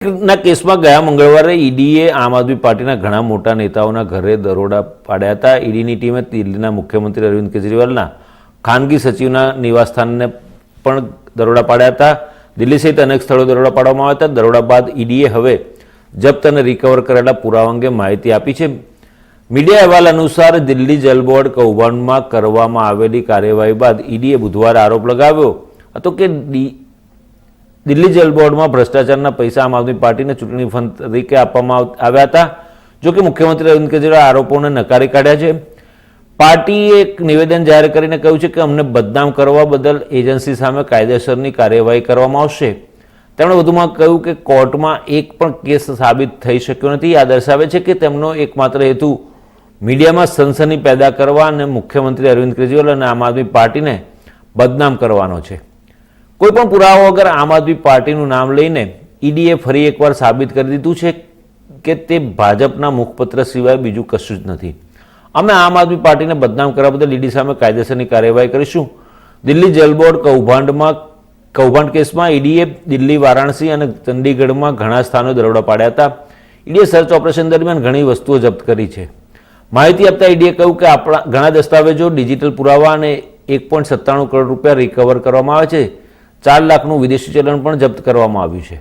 ના, કેસમાં ગયા મંગળવારે ઈડીએ આમ આદમી પાર્ટીના ઘણા મોટા નેતાઓના ઘરે દરોડા પાડ્યા હતા. ઈડીની ટીમે દિલ્હીના મુખ્યમંત્રી અરવિંદ કેજરીવાલના ખાનગી સચિવના નિવાસસ્થાનને પણ દરોડા પાડ્યા હતા. દિલ્હી સહિત અનેક સ્થળો દરોડા પાડવામાં આવ્યા હતા. દરોડા બાદ ઈડીએ હવે જપ્ત અને રિકવર કરેલા પુરાવા અંગે માહિતી આપી છે. મીડિયા અહેવાલ અનુસાર દિલ્હી જલ બોર્ડ કૌભાંડમાં કરવામાં આવેલી કાર્યવાહી બાદ ઈડીએ બુધવારે આરોપ લગાવ્યો હતો કે દિલ્હી જેલ બોર્ડમાં ભ્રષ્ટાચારના પૈસા આમ આદમી પાર્ટીને ચૂંટણી ફંડ તરીકે આપવામાં આવ્યા હતા. જો કે મુખ્યમંત્રી અરવિંદ કેજરીવાલ આરોપોને નકારી કાઢ્યા છે. પાર્ટીએ એક નિવેદન જાહેર કરીને કહ્યું છે કે અમને બદનામ કરવા બદલ એજન્સી સામે કાયદેસરની કાર્યવાહી કરવામાં આવશે. તેમણે વધુમાં કહ્યું કે કોર્ટમાં એક પણ કેસ સાબિત થઈ શક્યો નથી. આ દર્શાવે છે કે તેમનો એકમાત્ર હેતુ મીડિયામાં સનસની પેદા કરવા અને મુખ્યમંત્રી અરવિંદ કેજરીવાલ અને આમ આદમી પાર્ટીને બદનામ કરવાનો છે. કોઈ પણ પુરાવા વગર આમ આદમી પાર્ટીનું નામ લઈને ઈડીએ ફરી એકવાર સાબિત કરી દીધું છે કે તે ભાજપના મુખપત્ર સિવાય બીજું કશું જ નથી. અમે આમ આદમી પાર્ટીને બદનામ કરવા બદલ ઈડી સામે કાયદેસરની કાર્યવાહી કરીશું. દિલ્હી જેલ બોર્ડ કૌભાંડમાં, કૌભાંડ કેસમાં ઈડીએ દિલ્હી, વારાણસી અને ચંડીગઢમાં ઘણા સ્થાનો દરોડા પાડ્યા હતા. ઈડીએ સર્ચ ઓપરેશન દરમિયાન ઘણી વસ્તુઓ જપ્ત કરી છે. માહિતી આપતા ઈડીએ કહ્યું કે આપણા ઘણા દસ્તાવેજો, ડિજિટલ પુરાવા અને એક પોઈન્ટ સત્તાણું કરોડ રૂપિયા રિકવર કરવામાં આવે છે. ચાર લાખનું વિદેશી ચલણ પણ જપ્ત કરવામાં આવ્યું છે.